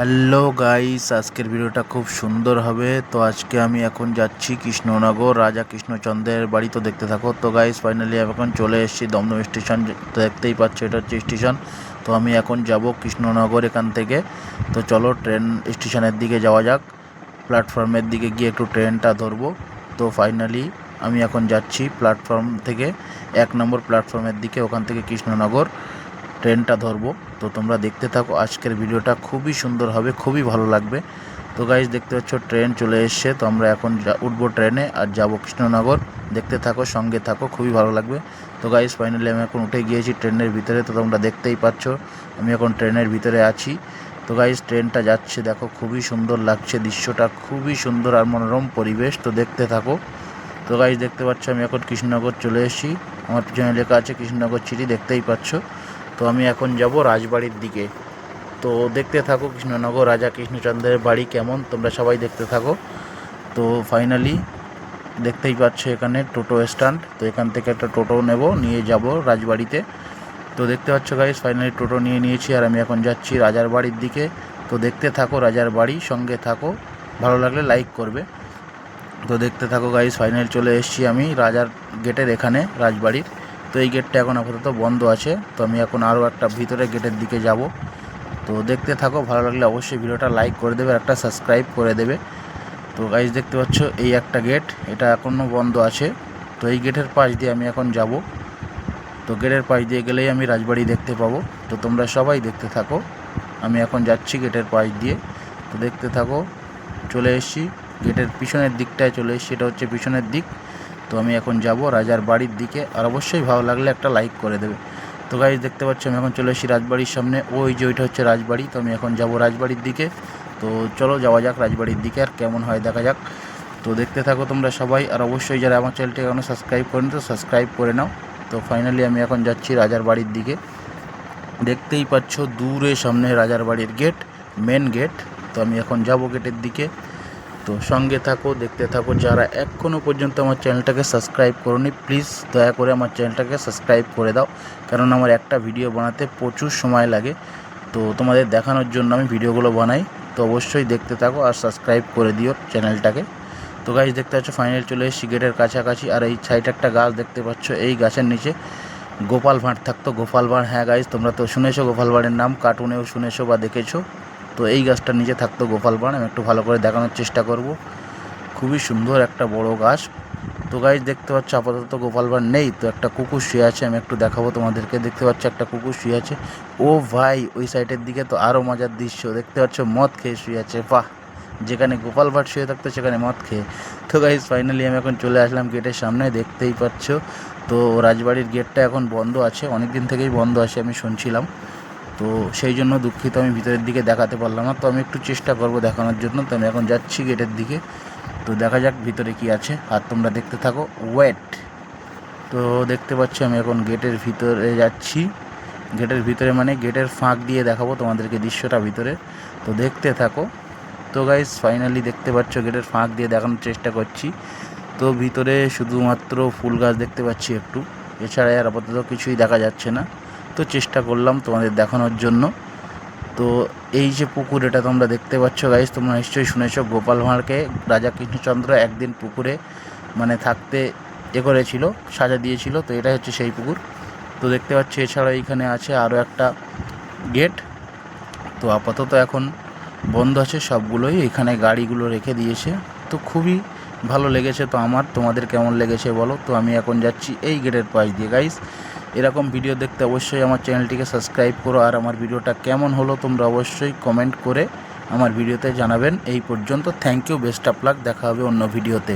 Hello guys, আজকের ভিডিওটা খুব সুন্দর হবে। তো আজকে আমি এখন যাচ্ছি কৃষ্ণনগর, রাজা কৃষ্ণচন্দ্রের বাড়ি। তো দেখতে থাকো। তো গাইস ফাইনালি আমি এখন চলে এসেছি দমদম স্টেশন। দেখতেই পাচ্ছ এটা হচ্ছে স্টেশন। তো আমি এখন যাব কৃষ্ণনগর এখান থেকে। তো চলো ট্রেন স্টেশনের দিকে যাওয়া যাক। প্ল্যাটফর্মের দিকে গিয়ে একটু ট্রেনটা ধরবো। তো ফাইনালি আমি এখন যাচ্ছি প্ল্যাটফর্ম থেকে। এক নম্বর প্ল্যাটফর্মের দিকে, ওখান থেকে কৃষ্ণনগর। ট্রেনটা ধরবো। তো তোমরা দেখতে থাকো, আজকের ভিডিওটা খুবই সুন্দর হবে, খুবই ভালো লাগবে। তো গাইজ দেখতে পাচ্ছ ট্রেন চলে এসছে, তো আমরা এখন উঠবো ট্রেনে আর যাব কৃষ্ণনগর। দেখতে থাকো, সঙ্গে থাকো, খুবই ভালো লাগবে। তো গাইজ ফাইনালি আমি এখন উঠে গিয়েছি ট্রেনের ভিতরে, তো তোমরা দেখতেই পাচ্ছ, আমি এখন ট্রেনের ভিতরে আছি। তো গাইজ ট্রেনটা যাচ্ছে, দেখো, খুবই সুন্দর লাগছে দৃশ্যটা, খুবই সুন্দর আর মনোরম পরিবেশ, তো দেখতে থাকো। তো গাইজ দেখতে পাচ্ছ, আমি এখন কৃষ্ণনগর চলে এসেছি। আমার পিছনে লেখা আছে কৃষ্ণনগর চিঠি দেখতেই পাচ্ছ। তো আমি এখন যাব রাজবাড়ির দিকে। তো দেখতে থাকো কৃষ্ণনগর, রাজা কৃষ্ণচন্দ্রের বাড়ি কেমন? তোমরা সবাই দেখতে থাকো। তো ফাইনালি দেখতেই পাচ্ছ এখানে টোটো স্ট্যান্ড তো এখান থেকে একটা টোটো নেব, নিয়ে যাব রাজবাড়িতে। তো দেখতে পাচ্ছ গাইস ফাইনালি টোটো নিয়ে নিয়েছি আর আমি এখন যাচ্ছি রাজার বাড়ির দিকে। তো দেখতে থাকো রাজার বাড়ি, সঙ্গে থাকো। ভালো লাগলে লাইক করবে। তো দেখতে থাকো গাইস ফাইনাল চলে এসেছি আমি রাজার গেটের এখানে, রাজবাড়ির। তো এই গেটটা এখন আপাতত বন্ধ আছে। তো আমি এখন আরও একটা ভিতরে গেটের দিকে যাব। তো দেখতে থাকো, ভালো লাগলে অবশ্যই ভিডিওটা লাইক করে দেবে একটা সাবস্ক্রাইব করে দেবে। তো গাইজ দেখতে পাচ্ছ এই একটা গেট এটা এখনও বন্ধ আছে। তো এই গেটের পাশ দিয়ে আমি এখন যাব। তো গেটের পাশ দিয়ে গেলেই আমি রাজবাড়ি দেখতে পাবো। তো তোমরা সবাই দেখতে থাকো। আমি এখন যাচ্ছি গেটের পাশ দিয়ে। তো দেখতে থাকো, চলে এসেছি। গেটের পিছনের দিকটায় চলে এসেছি। এটা হচ্ছে পিছনের দিক। তো আমি এখন যাব রাজার বাড়ির দিকে, আর অবশ্যই ভালো লাগলে একটা লাইক করে দেবে। তো গাইজ দেখতে পাচ্ছ, আমি এখন চলে এসেছি রাজবাড়ির সামনে। ওই যে ওইটা হচ্ছে রাজবাড়ি, তো আমি এখন যাব রাজবাড়ির দিকে। তো চলো যাওয়া যাক রাজবাড়ির দিকে, আর কেমন হয় দেখা যাক। তো দেখতে থাকো তোমরা সবাই, আর অবশ্যই যারা আমার চ্যানেলটি এখনও সাবস্ক্রাইব করেনি, তো সাবস্ক্রাইব করে নাও। তো ফাইনালি আমি এখন যাচ্ছি রাজার বাড়ির দিকে। দেখতেই পাচ্ছ, দূরে সামনে রাজার বাড়ির গেট মেন গেট তো আমি এখন যাব গেটের দিকে। তো সঙ্গে থাকো, দেখতে থাকো। যারা এখনও পর্যন্ত আমার চ্যানেলটাকে সাবস্ক্রাইব করোনি প্লিজ দয়া করে আমার চ্যানেলটাকে সাবস্ক্রাইব করে দাও। কারণ আমার একটা ভিডিও বানাতে প্রচুর সময় লাগে। তো তোমাদের দেখানোর জন্য আমি ভিডিওগুলো বানাই। তো অবশ্যই দেখতে থাকো আর সাবস্ক্রাইব করে দিও চ্যানেলটাকে। তো গাছ দেখতে পাচ্ছ ফাইনাল চলে এসেছি গেটের কাছাকাছি। আর এই সাইডে একটা গাছ দেখতে পাচ্ছ, এই গাছের নিচে গোপাল ভাঁড় থাকতো। গোপাল ভাঁড় হ্যাঁ গাইজ তোমরা তো শুনেছো গোপাল ভাঁড়ের নাম কার্টুনেও শুনেছো বা দেখেছ। তো এই গাছটার নিচে থাকতো গোপাল ভাঁড় আমি একটু ভালো করে দেখানোর চেষ্টা করব। খুবই সুন্দর একটা বড় গাছ। তো গাইজ দেখতে পাচ্ছ আপাতত গোপাল ভাঁড় নেই, তো একটা কুকুর শুয়ে আছে, আমি একটু দেখাবো তোমাদেরকে। দেখতে পাচ্ছ একটা কুকুর শুয়ে আছে। ও ভাই, ওই সাইডের দিকে তো আরও মজার দৃশ্য। দেখতে পাচ্ছ মদ খেয়ে শুয়ে আছে, বাহ! যেখানে গোপাল ভাট শুয়ে থাকতো, সেখানে মদ খেয়ে। তো গাইজ ফাইনালি আমি এখন চলে আসলাম গেটের সামনে, দেখতেই পাচ্ছ। তো রাজবাড়ির গেটটা এখন বন্ধ আছে অনেক দিন থেকেই বন্ধ আছে, আমি শুনছিলাম। তো সেই জন্য দুঃখিত, আমি ভিতরের দিকে দেখাতে পারলাম না। তো আমি একটু চেষ্টা করব দেখানোর জন্য। তো আমি এখন যাচ্ছি গেটের দিকে। তো দেখা যাক ভিতরে কি আছে। আর তোমরা দেখতে থাকো ওয়েট তো দেখতে পাচ্ছ, আমি এখন গেটের ভিতরে যাচ্ছি। গেটের ভিতরে মানে গেটের ফাঁক দিয়ে দেখাবো তোমাদেরকে দৃশ্যটা ভিতরে। তো দেখতে থাকো। তো গাইস ফাইনালি দেখতে পাচ্ছ, গেটের ফাঁক দিয়ে দেখানোর চেষ্টা করছি। তো ভিতরে শুধুমাত্র ফুল গাছ দেখতে পাচ্ছি একটু। এছাড়া আর আপাতত কিছুই দেখা যাচ্ছে না। তো চেষ্টা করলাম তোমাদের দেখানোর জন্য। তো এই যে পুকুর, এটা তোমরা দেখতে পাচ্ছ গাইস তোমরা নিশ্চয়ই শুনেছো, গোপাল ভাঁড়কে রাজা কৃষ্ণচন্দ্র একদিন পুকুরে মানে থাকতে এ করেছিল, সাজা দিয়েছিল, তো এটা হচ্ছে সেই পুকুর। তো দেখতে পাচ্ছি এছাড়া এইখানে আছে আরও একটা গেট। তো আপাতত এখন বন্ধ আছে সবগুলোই, এখানে গাড়িগুলো রেখে দিয়েছে। তো খুবই ভালো লেগেছে তো আমার, তোমাদের কেমন লেগেছে বলো? তো আমি এখন যাচ্ছি এই গেটের পাশ দিয়ে গাইস এরকম ভিডিও দেখতে অবশ্যই আমার চ্যানেলটিকে সাবস্ক্রাইব করো। আর আমার ভিডিওটা কেমন হলো তোমরা অবশ্যই কমেন্ট করে আমার ভিডিওতে জানাবেন। এই পর্যন্ত thank you best of luck দেখা হবে অন্য ভিডিওতে